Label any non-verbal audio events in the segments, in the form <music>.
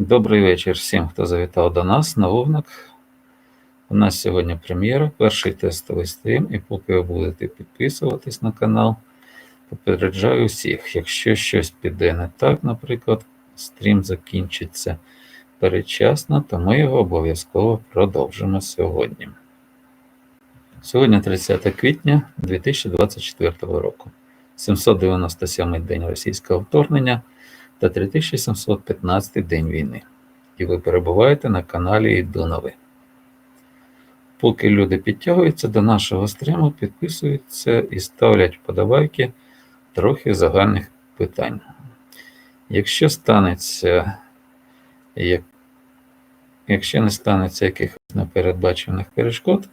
Добрий вечір всім, хто завітав до нас на вовник. У нас сьогодні прем'єра, перший тестовий стрім, і поки ви будете підписуватись на канал, попереджаю всіх, якщо щось піде не так, наприклад, стрім закінчиться передчасно, то ми його обов'язково продовжимо сьогодні. Сьогодні 30 квітня 2024 року, 797 день російського вторгнення та 3715 день війни. І ви перебуваєте на каналі Ідунови. Поки люди підтягуються до нашого стріму, підписуються і ставлять вподобайки трохи загальних питань. Якщо станеться, як, якщо не станеться якихось непередбачених перешкод,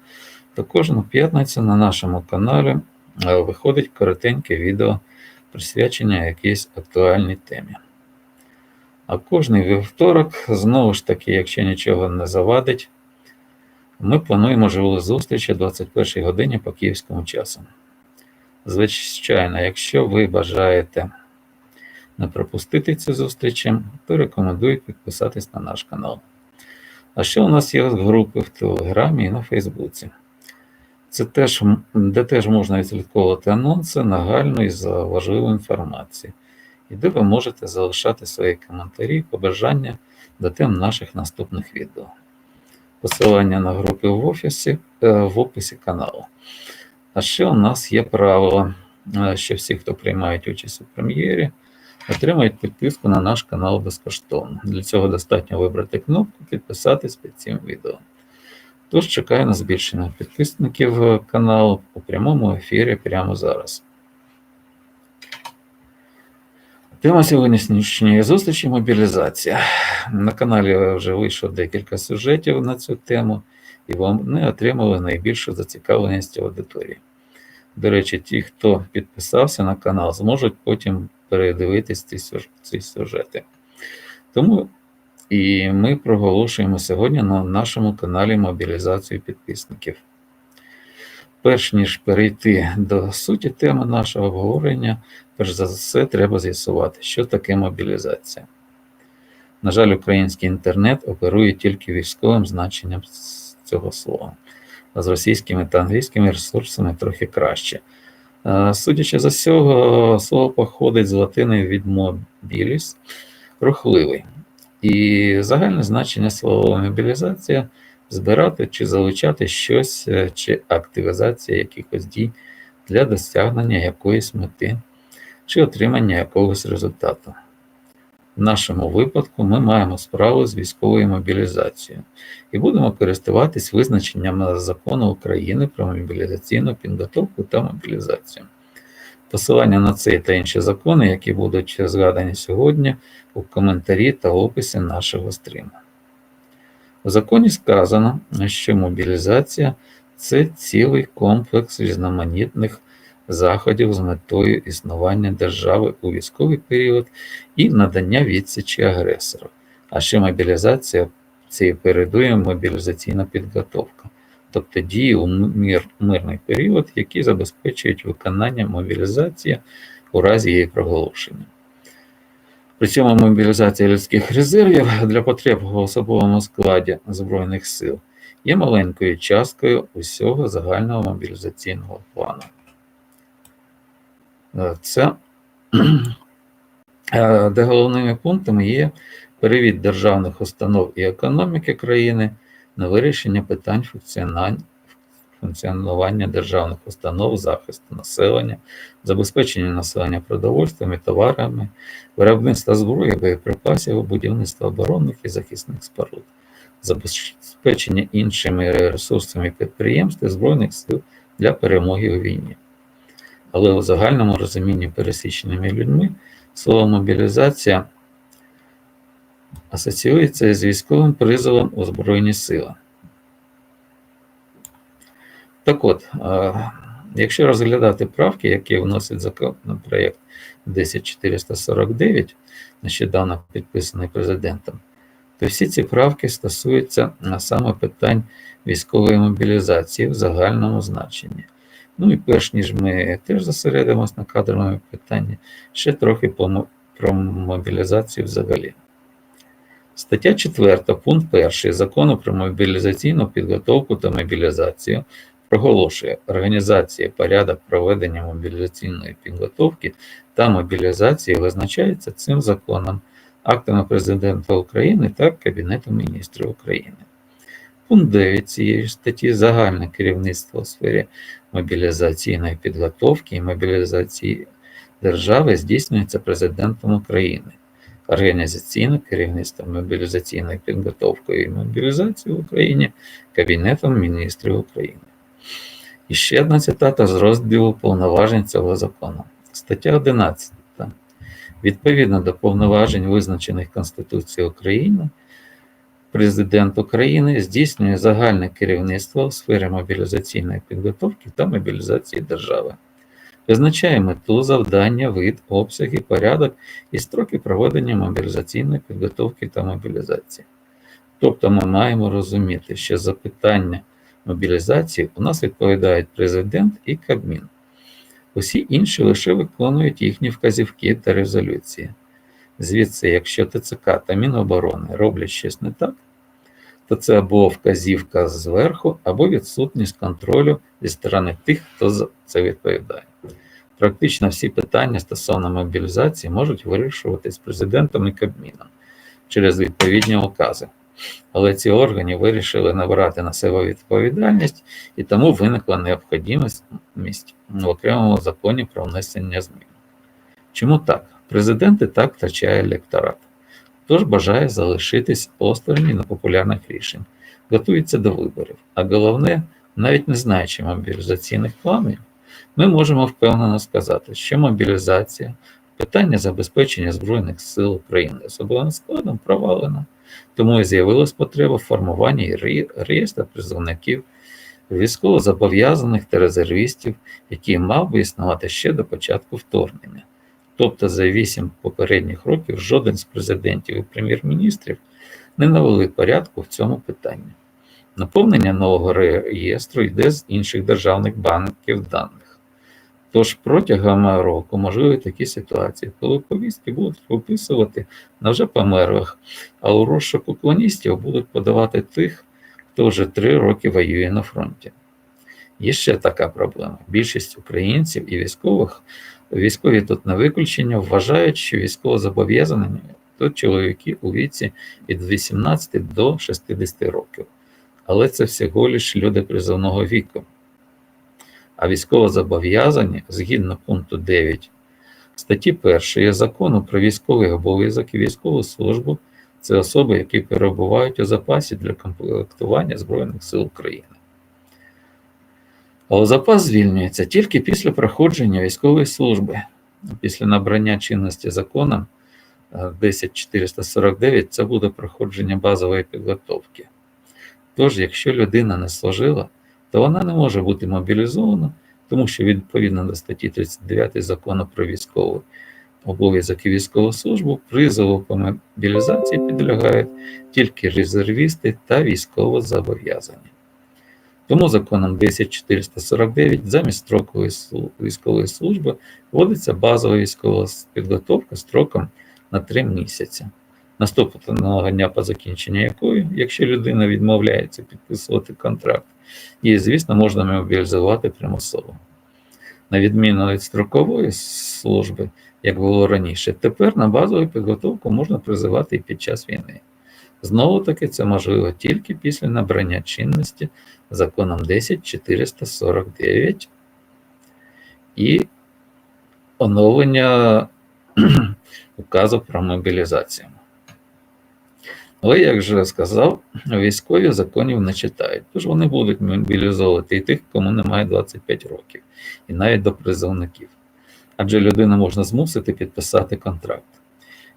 то кожну п'ятницю на нашому каналі е, виходить коротеньке відео присвячення якійсь актуальній темі. А кожний вівторок, знову ж таки, якщо нічого не завадить, ми плануємо живу зустріч о 21 годині по київському часу. Звичайно, якщо ви бажаєте не пропустити ці зустрічі, то рекомендую підписатись на наш канал. А ще у нас є групи в Телеграмі і на Фейсбуці. Це теж, де теж можна відслідковувати анонси, нагальну і за важливу інформацію і де ви можете залишати свої коментарі, побажання до тем наших наступних відео. Посилання на групи в офісі е, в описі каналу. А ще у нас є правило, е, що всі, хто приймають участь у прем'єрі, отримають підписку на наш канал безкоштовно. Для цього достатньо вибрати кнопку Підписатись під цим відео. Тож чекаю на збільшення підписників каналу у прямому ефірі прямо зараз. Тема сьогоднішньої зустрічі мобілізація. На каналі вже вийшло декілька сюжетів на цю тему, і вони отримали найбільшу зацікавленість аудиторії. До речі, ті, хто підписався на канал, зможуть потім передивитись ці, сюжети. Тому і ми проголошуємо сьогодні на нашому каналі мобілізацію підписників. Перш ніж перейти до суті теми нашого обговорення, перш за все треба з'ясувати, що таке мобілізація. На жаль, український інтернет оперує тільки військовим значенням цього слова, а з російськими та англійськими ресурсами трохи краще. Судячи за цього, слово походить з латини від мобіліс рухливий. І загальне значення слова мобілізація збирати чи залучати щось, е, чи активізація якихось дій для досягнення якоїсь мети чи отримання якогось результату. В нашому випадку ми маємо справу з військовою мобілізацією і будемо користуватись визначенням закону України про мобілізаційну підготовку та мобілізацію. Посилання на цей та інші закони, які будуть згадані сьогодні у коментарі та описі нашого стріму. У законі сказано, що мобілізація це цілий комплекс різноманітних заходів з метою існування держави у військовий період і надання відсічі агресору. А ще мобілізація це передує мобілізаційна підготовка, тобто дії у мир, мирний період, які забезпечують виконання мобілізації у разі її проголошення. При цьому мобілізація людських резервів для потреб в особовому складі Збройних сил є маленькою часткою усього загального мобілізаційного плану. Е, це <clears throat> е, де головними пунктами є перевід державних установ і економіки країни на вирішення питань функціонування функціонування державних установ, захисту населення, забезпечення населення продовольствами, товарами, виробництва зброї, боєприпасів, будівництва оборонних і захисних споруд, забезпечення іншими ресурсами підприємств і Збройних сил для перемоги у війні. Але у загальному розумінні пересіченими людьми слово мобілізація асоціюється з військовим призовом у Збройні сили. Так от, якщо розглядати правки, які вносить законопроєкт 10449, нещодавно підписаний президентом, то всі ці правки стосуються саме питань військової мобілізації в загальному значенні. Ну і перш ніж ми теж зосередимося на кадровому питанні, ще трохи про мобілізацію взагалі. Стаття 4, пункт 1 Закону про мобілізаційну підготовку та мобілізацію проголошує організація порядок проведення мобілізаційної підготовки та мобілізації визначається цим законом, актами Президента України та Кабінетом міністрів України. Пункт 9 цієї статті загальне керівництво у сфері мобілізаційної підготовки і мобілізації держави здійснюється Президентом України. Організаційне керівництво мобілізаційною підготовкою і мобілізацією в Україні Кабінетом міністрів України. І ще одна цитата з розділу повноважень цього закону. Стаття 11. Відповідно до повноважень, визначених Конституцією України, Президент України здійснює загальне керівництво у сфері мобілізаційної підготовки та мобілізації держави. Визначає мету, завдання, вид, обсяги, порядок і строки проведення мобілізаційної підготовки та мобілізації. Тобто ми маємо розуміти, що за питання мобілізації у нас відповідають президент і Кабмін. Усі інші лише виконують їхні вказівки та резолюції. Звідси, якщо ТЦК та Міноборони роблять щось не так, то це або вказівка зверху, або відсутність контролю зі сторони тих, хто за це відповідає. Практично всі питання стосовно мобілізації можуть вирішуватись президентом і Кабміном через відповідні укази. Але ці органи вирішили набрати на себе відповідальність, і тому виникла необхідність в окремому законі про внесення змін. Чому так? Президент і так втрачає електорат, тож бажає залишитись осторонь непопулярних рішень, готується до виборів, а головне, навіть не знаючи мобілізаційних планів, ми можемо впевнено сказати, що мобілізація, питання забезпечення Збройних сил України особливим складом провалено, тому і з'явилась потреба в формуванні реєстру призовників, військовозобов'язаних та резервістів, який мав би існувати ще до початку вторгнення. Тобто за вісім попередніх років жоден з президентів і прем'єр-міністрів не навели порядку в цьому питанні. Наповнення нового реєстру йде з інших державних банків даних. Тож протягом року можливі такі ситуації, коли повістки будуть виписувати на вже померлих, а у розшук уклоністів будуть подавати тих, хто вже три роки воює на фронті. Є ще така проблема. Більшість українців і військових, військові тут на виключення, вважають, що військовозобов'язані то чоловіки у віці від 18 до 60 років. Але це всього лиш люди призовного віку. А військовозобов'язані, згідно пункту 9 статті 1 закону про військовий обов'язок і військову службу, це особи, які перебувають у запасі для комплектування Збройних сил України. Але запас звільнюється тільки після проходження військової служби. Після набрання чинності законом 10449 це буде проходження базової підготовки. Тож, якщо людина не служила, то вона не може бути мобілізована, тому що відповідно до статті 39 закону про військовий обов'язок і військову службу, призову по мобілізації підлягають тільки резервісти та військовозобов'язані. Тому законом 10449 замість строкової військової служби вводиться базова військова підготовка строком на 3 місяці. Наступного дня по закінченню якої, якщо людина відмовляється підписувати контракт, її, звісно, можна мобілізувати примусово. На відміну від строкової служби, як було раніше, тепер на базову підготовку можна призивати і під час війни. Знову таки, це можливо тільки після набрання чинності законом 10449 і оновлення <clears throat> указу про мобілізацію. Але, як вже сказав, військові законів не читають, тож вони будуть мобілізовувати і тих, кому немає 25 років, і навіть до призовників. Адже людину можна змусити підписати контракт.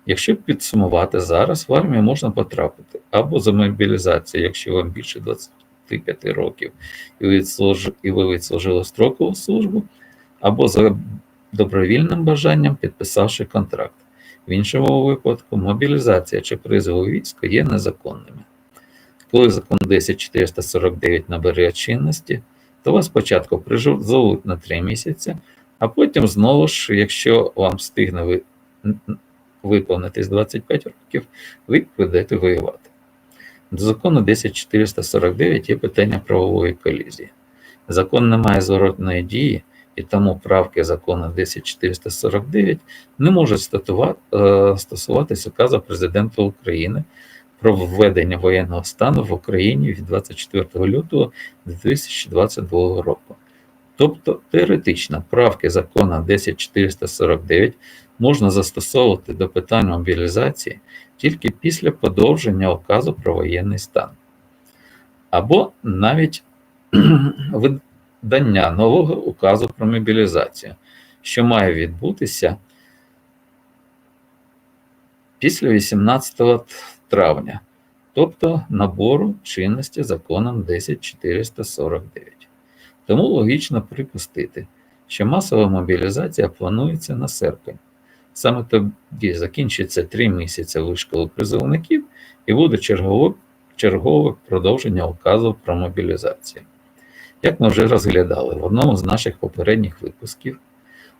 Якщо підсумувати, зараз в армію можна потрапити або за мобілізацію, якщо вам більше 25 років і ви, відслужили строкову службу, або за добровільним бажанням підписавши контракт. В іншому випадку мобілізація чи призов у військо є незаконними. Коли закон 10449 набере чинності, то вас спочатку призовуть на 3 місяці, а потім знову ж, якщо вам встигне виповнитись 25 років, ви підете воювати. До закону 10449 є питання правової колізії. Закон не має зворотної дії, і тому правки закону 10449 не можуть е, стосуватись указу президента України про введення воєнного стану в Україні від 24 лютого 2022 року. Тобто теоретично правки закону 10449 можна застосовувати до питань мобілізації тільки після подовження указу про воєнний стан, або навіть <clears throat> видання нового указу про мобілізацію, що має відбутися після 18 травня, тобто набору чинності законом 10449. Тому логічно припустити, що масова мобілізація планується на серпень. Саме тоді закінчиться три місяці вишколу призовників і буде чергове, чергове продовження указу про мобілізацію. Як ми вже розглядали в одному з наших попередніх випусків,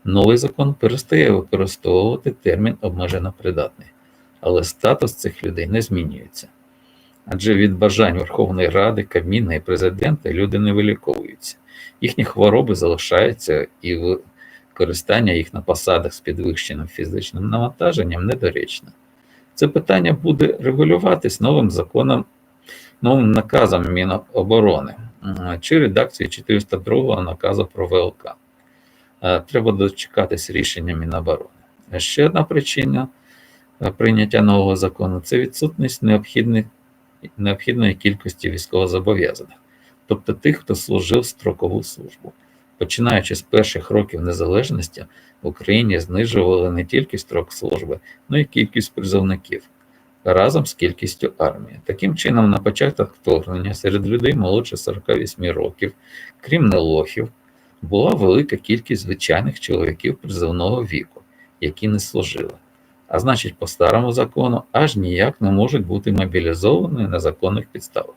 новий закон перестає використовувати термін обмежено придатний, але статус цих людей не змінюється. Адже від бажань Верховної Ради, Кабміна і президента люди не виліковуються. Їхні хвороби залишаються і використання їх на посадах з підвищеним фізичним навантаженням недоречне. Це питання буде регулюватись новим законом, новим наказом Міноборони чи редакцією 402 наказу про ВЛК. Е, Треба дочекатись рішення Міноборони. Ще одна причина е, прийняття нового закону це відсутність необхідних, необхідної кількості військовозобов'язаних, тобто тих, хто служив строкову службу. Починаючи з перших років незалежності, в Україні знижували не тільки строк служби, але й кількість призовників разом з кількістю армії. Таким чином, на початок вторгнення серед людей молодше 48 років, крім нелохів, була велика кількість звичайних чоловіків призовного віку, які не служили. А значить, по старому закону аж ніяк не можуть бути мобілізовані на законних підставах.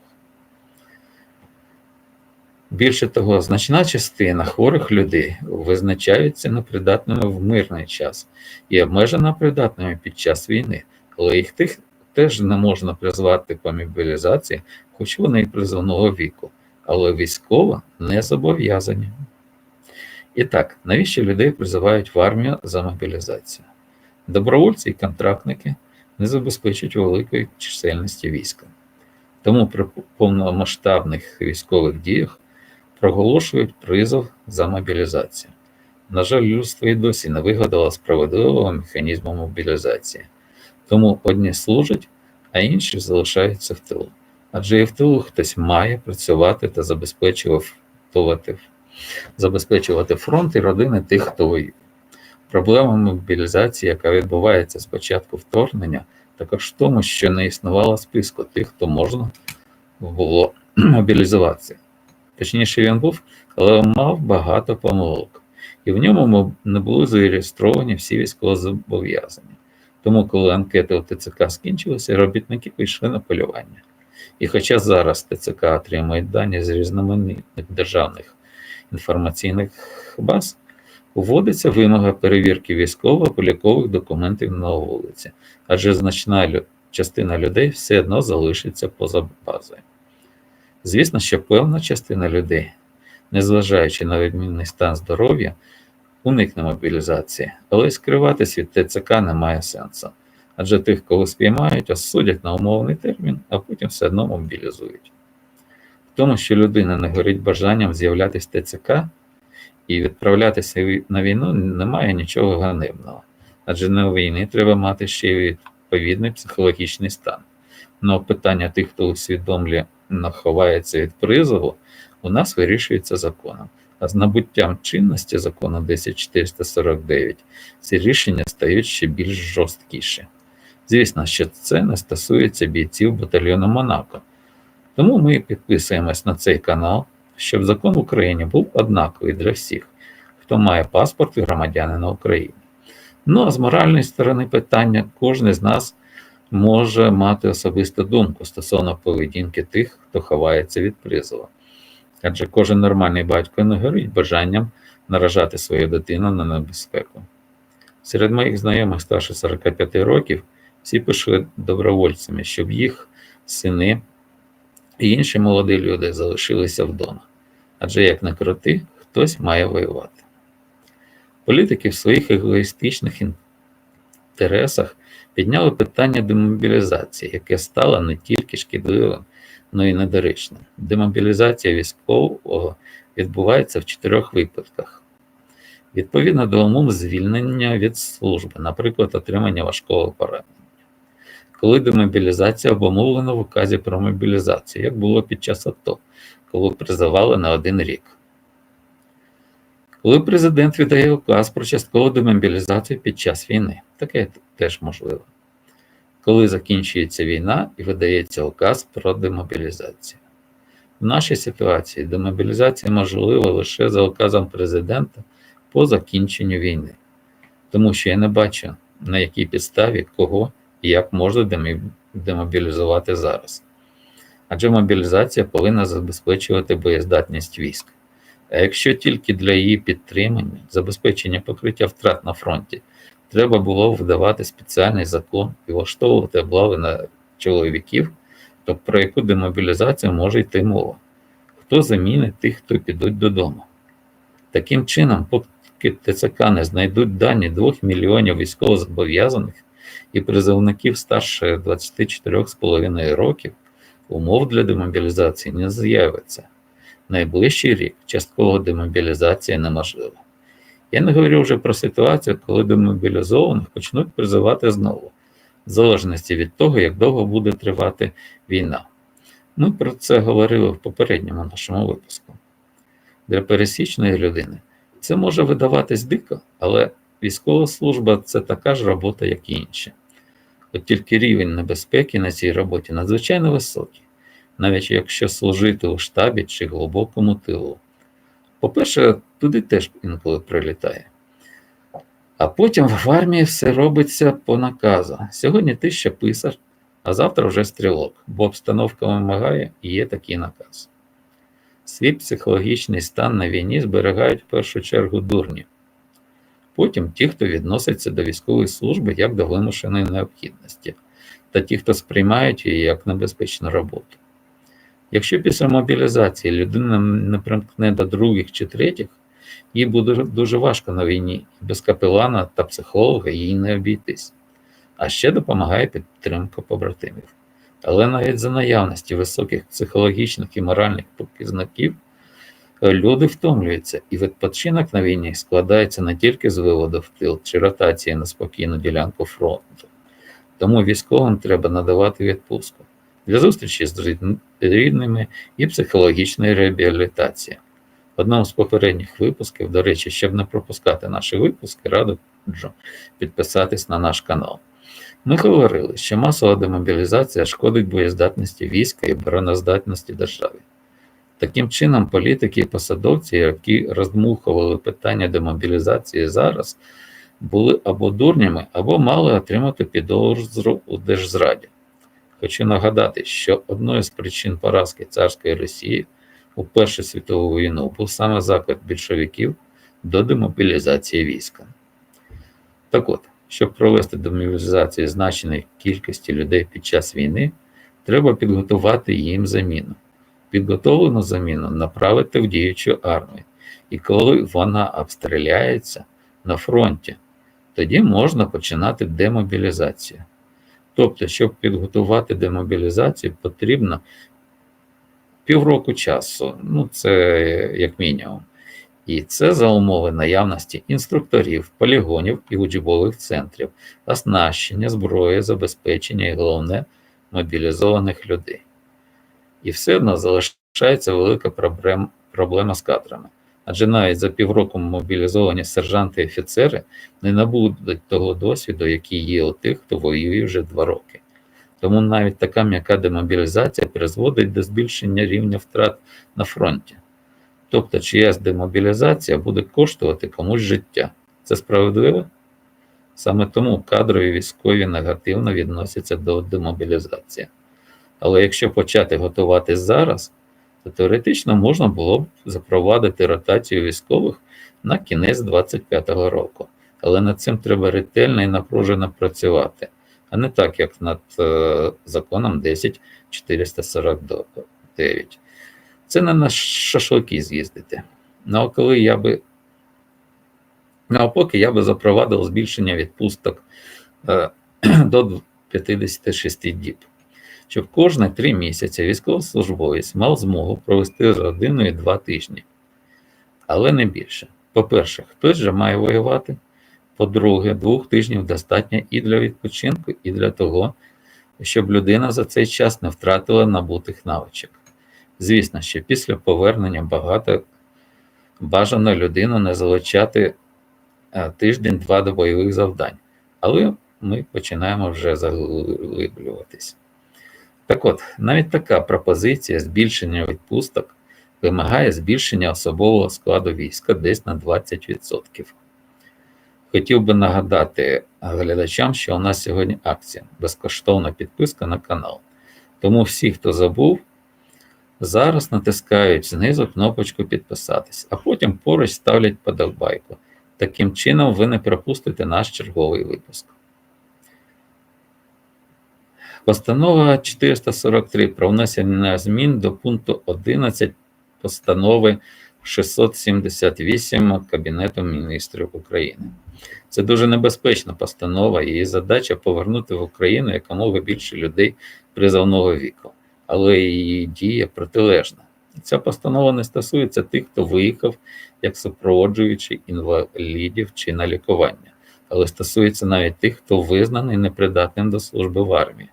Більше того, значна частина хворих людей визначаються непридатними в мирний час і обмежено придатними під час війни, але їх тих теж не можна призвати по мобілізації, хоч вони і призовного віку, але військово не зобов'язані. І так, навіщо людей призивають в армію за мобілізацію? Добровольці і контрактники не забезпечують великої чисельності війська. Тому при повномасштабних військових діях проголошують призов за мобілізацію. На жаль, людство і досі не вигадало справедливого механізму мобілізації. Тому одні служать, а інші залишаються в тилу. Адже і в тилу хтось має працювати та забезпечувати, забезпечувати фронт і родини тих, хто воює. Проблема мобілізації, яка відбувається з початку вторгнення, також в тому, що не існувало списку тих, хто можна було <clears throat> мобілізуватися. Точніше, він був, але мав багато помилок, і в ньому не були зареєстровані всі військовозобов'язані. Тому, коли анкети у ТЦК скінчилися, робітники пішли на полювання. І хоча зараз ТЦК отримує дані з різноманітних державних інформаційних баз, вводиться вимога перевірки військово-полікових документів на вулиці, адже значна частина людей все одно залишиться поза базою. Звісно, що певна частина людей, незважаючи на відмінний стан здоров'я, уникне мобілізації, але й скриватись від ТЦК немає сенсу. Адже тих, кого спіймають, осудять на умовний термін, а потім все одно мобілізують. В тому, що людина не горить бажанням з'являтися ТЦК і відправлятися на війну, немає нічого ганебного. Адже на війні треба мати ще й відповідний психологічний стан. Но питання тих, хто усвідомлює, ховається від призову, у нас вирішується законом. А з набуттям чинності закону 10449 ці рішення стають ще більш жорсткіші. Звісно, що це не стосується бійців батальйону Монако. Тому ми підписуємось на цей канал, щоб закон в Україні був однаковий для всіх, хто має паспорт і громадянина України. Ну а з моральної сторони питання, кожен з нас може мати особисту думку стосовно поведінки тих, хто ховається від призову. Адже кожен нормальний батько не горить бажанням наражати свою дитину на небезпеку. Серед моїх знайомих старше 45 років всі пішли добровольцями, щоб їх сини і інші молоді люди залишилися вдома. Адже як не крути, хтось має воювати. Політики в своїх егоїстичних інтересах підняли питання демобілізації, яке стало не тільки шкідливим, але й недоречним. Демобілізація військового відбувається в чотирьох випадках. Відповідно до умов звільнення від служби, наприклад, отримання важкого поранення. Коли демобілізація обумовлена в указі про мобілізацію, як було під час АТО, коли призивали на один рік. Коли президент видає указ про часткову демобілізацію під час війни, таке теж можливо. Коли закінчується війна і видається указ про демобілізацію. В нашій ситуації демобілізація можлива лише за указом президента по закінченню війни, тому що я не бачу, на якій підставі кого і як можна демобілізувати зараз. Адже мобілізація повинна забезпечувати боєздатність військ. А якщо тільки для її підтримання, забезпечення покриття втрат на фронті, треба було вдавати спеціальний закон і влаштовувати облави на чоловіків, то про яку демобілізацію може йти мова? Хто замінить тих, хто підуть додому? Таким чином, поки ТЦК не знайдуть дані 2 мільйонів військовозобов'язаних і призовників старше 24,5 років, умов для демобілізації не з'явиться. Найближчий рік часткова демобілізація неможлива. Я не говорю вже про ситуацію, коли демобілізованих почнуть призивати знову, в залежності від того, як довго буде тривати війна. Ми про це говорили в попередньому нашому випуску. Для пересічної людини це може видаватись дико, але військова служба це така ж робота, як і інші. От тільки рівень небезпеки на цій роботі надзвичайно високий, навіть якщо служити у штабі чи глибокому тилу. По-перше, туди теж інколи прилітає. А потім в армії все робиться по наказу. Сьогодні ти ще писар, а завтра вже стрілок, бо обстановка вимагає і є такий наказ. Свій психологічний стан на війні зберігають в першу чергу дурні. Потім ті, хто відноситься до військової служби як до вимушеної необхідності, та ті, хто сприймають її як небезпечну роботу. Якщо після мобілізації людина не примкне до других чи третіх, їй буде дуже важко на війні, без капелана та психолога їй не обійтись. А ще допомагає підтримка побратимів. Але навіть за наявності високих психологічних і моральних показників люди втомлюються, і відпочинок на війні складається не тільки з виводу в тил чи ротації на спокійну ділянку фронту. Тому військовим треба надавати відпустку для зустрічі з рідними і психологічної реабілітації. Одному з попередніх випусків, до речі, щоб не пропускати наші випуски, раджу підписатись на наш канал. Ми говорили, що масова демобілізація шкодить боєздатності війська і обороноздатності держави. Таким чином, політики і посадовці, які роздмухували питання демобілізації зараз, були або дурнями, або мали отримати підозру у держзраді. Хочу нагадати, що одною з причин поразки царської Росії у Першу світову війну був саме заклик більшовиків до демобілізації війська. Так от, щоб провести демобілізацію значеної кількості людей під час війни, треба підготувати їм заміну. Підготовлену заміну направити в діючу армію, і коли вона обстріляється на фронті, тоді можна починати демобілізацію. Тобто, щоб підготувати демобілізацію, потрібно півроку часу, ну це як мінімум. І це за умови наявності інструкторів, полігонів і учбових центрів, оснащення, зброї, забезпечення і головне мобілізованих людей. І все одно залишається велика проблема, з кадрами. Адже навіть за півроку мобілізовані сержанти і офіцери не набудуть того досвіду, який є у тих, хто воює вже два роки. Тому навіть така м'яка демобілізація призводить до збільшення рівня втрат на фронті. Тобто, чиясь демобілізація буде коштувати комусь життя. Це справедливо? Саме тому кадрові військові негативно відносяться до демобілізації. Але якщо почати готувати зараз, то теоретично можна було б запровадити ротацію військових на кінець 2025 року, Але над цим треба ретельно і напружено працювати, а не так, як над е, законом 10449. Це не на шашлики з'їздити. Ну, коли я би Ну, а поки я би запровадив збільшення відпусток е, <clears throat> до 56 діб, щоб кожні три місяці військовослужбовець мав змогу провести з родиною два тижні. Але не більше. По-перше, хтось же має воювати. По-друге, двох тижнів достатньо і для відпочинку, і для того, щоб людина за цей час не втратила набутих навичок. Звісно, що після повернення багато бажано людину не залучати е, тиждень-два до бойових завдань, але ми починаємо вже заглиблюватись. Так от, навіть така пропозиція збільшення відпусток вимагає збільшення особового складу війська десь на 20%. Хотів би нагадати глядачам, що у нас сьогодні акція безкоштовна підписка на канал. Тому всі, хто забув, зараз натискають знизу кнопочку підписатись, а потім поруч ставлять подобайку. Таким чином, ви не пропустите наш черговий випуск. Постанова 443 про внесення змін до пункту 11 постанови 678 Кабінету міністрів України. Це дуже небезпечна постанова, її задача повернути в Україну якомога більше людей призовного віку, але її дія протилежна. Ця постанова не стосується тих, хто виїхав як супроводжуючи інвалідів чи на лікування, але стосується навіть тих, хто визнаний непридатним до служби в армії.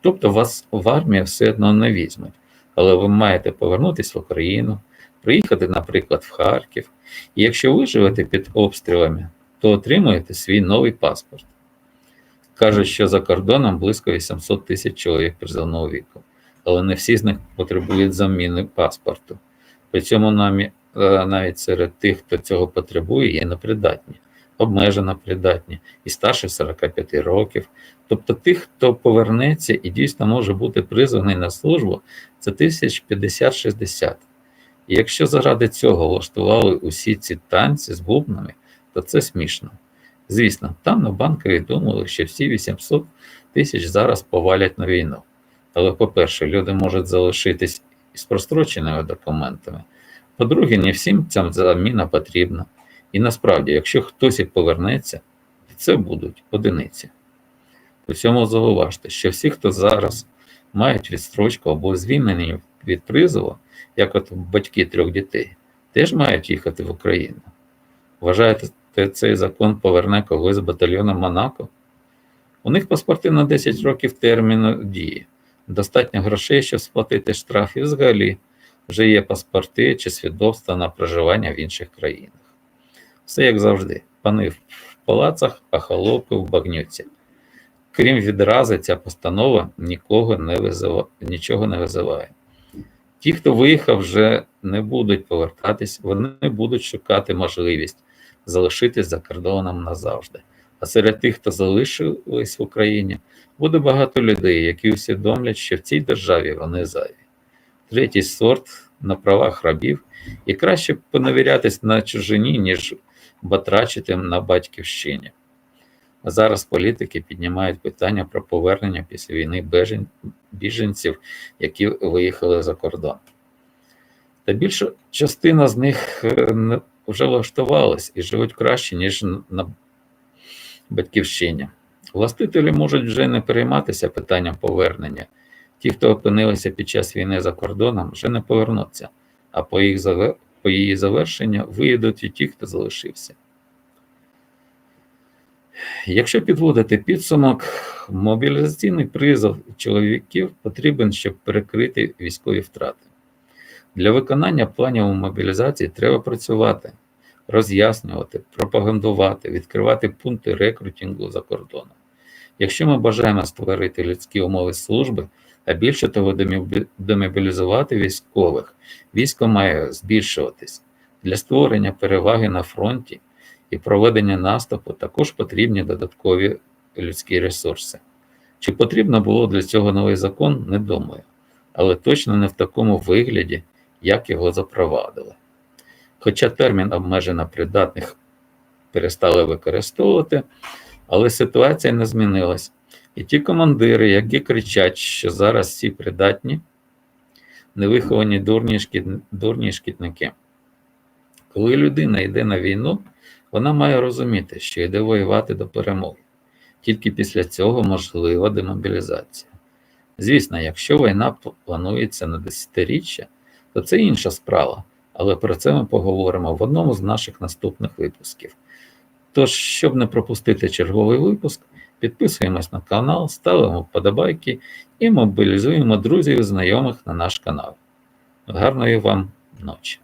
Тобто вас в армію все одно не візьмуть, але ви маєте повернутися в Україну, приїхати, наприклад, в Харків, і якщо ви живете під обстрілами, то отримуєте свій новий паспорт. Кажуть, що за кордоном близько 800 тисяч чоловік призовного віку, але не всі з них потребують заміни паспорту. При цьому намі, е, навіть серед тих, хто цього потребує, є непридатні, обмежено придатні і старше 45 років. Тобто тих, хто повернеться і дійсно може бути призваний на службу, це 1050-60. І якщо заради цього влаштували усі ці танці з бубнами, то це смішно. Звісно, там на банкові думали, що всі 800 тисяч зараз повалять на війну. Але, по-перше, люди можуть залишитись із простроченими документами. По-друге, не всім ця заміна потрібна. І насправді, якщо хтось і повернеться, це будуть одиниці. При цьому зауважте, що всі, хто зараз мають відстрочку або звільнені від призову, як от батьки трьох дітей, теж мають їхати в Україну. Вважаєте, цей закон поверне когось з батальйону Монако? У них паспорти на 10 років терміну дії. Достатньо грошей, щоб сплатити штраф, і взагалі вже є паспорти чи свідоцтва на проживання в інших країнах. Все як завжди, пани в палацах, а холопи в багнюці. Крім відрази, ця постанова нікого не визиває, нічого не визиває. Ті, хто виїхав, вже не будуть повертатись, вони будуть шукати можливість залишитись за кордоном назавжди. А серед тих, хто залишились в Україні, буде багато людей, які усвідомлять, що в цій державі вони зайві. Третій сорт на правах рабів, і краще поневірятись на чужині, ніж батрачити на батьківщині. А зараз політики піднімають питання про повернення після війни біженців, які виїхали за кордон. Та більша частина з них е, вже влаштувалась і живуть краще, ніж на батьківщині. Властителі можуть вже не перейматися питанням повернення. Ті, хто опинилися під час війни за кордоном, вже не повернуться, а по їх по її завершенню виїдуть і ті, хто залишився. Якщо підводити підсумок, мобілізаційний призов чоловіків потрібен, щоб перекрити військові втрати. Для виконання планів мобілізації треба працювати, роз'яснювати, пропагандувати, відкривати пункти рекрутингу за кордоном. Якщо ми бажаємо створити людські умови служби, а більше того, демобілізувати військових, військо має збільшуватись. Для створення переваги на фронті і проведення наступу також потрібні додаткові людські ресурси. Чи потрібно було для цього новий закон, не думаю, але точно не в такому вигляді, як його запровадили. Хоча термін обмежено придатних перестали використовувати, але ситуація не змінилась. І ті командири, які кричать, що зараз всі придатні, невиховані дурні, шкід... дурні шкідники. Коли людина йде на війну, вона має розуміти, що йде воювати до перемоги. Тільки після цього можлива демобілізація. Звісно, якщо війна планується на десятиріччя, то це інша справа, але про це ми поговоримо в одному з наших наступних випусків. Тож, щоб не пропустити черговий випуск, підписуємось на канал, ставимо вподобайки і мобілізуємо друзів і знайомих на наш канал. Гарної вам ночі!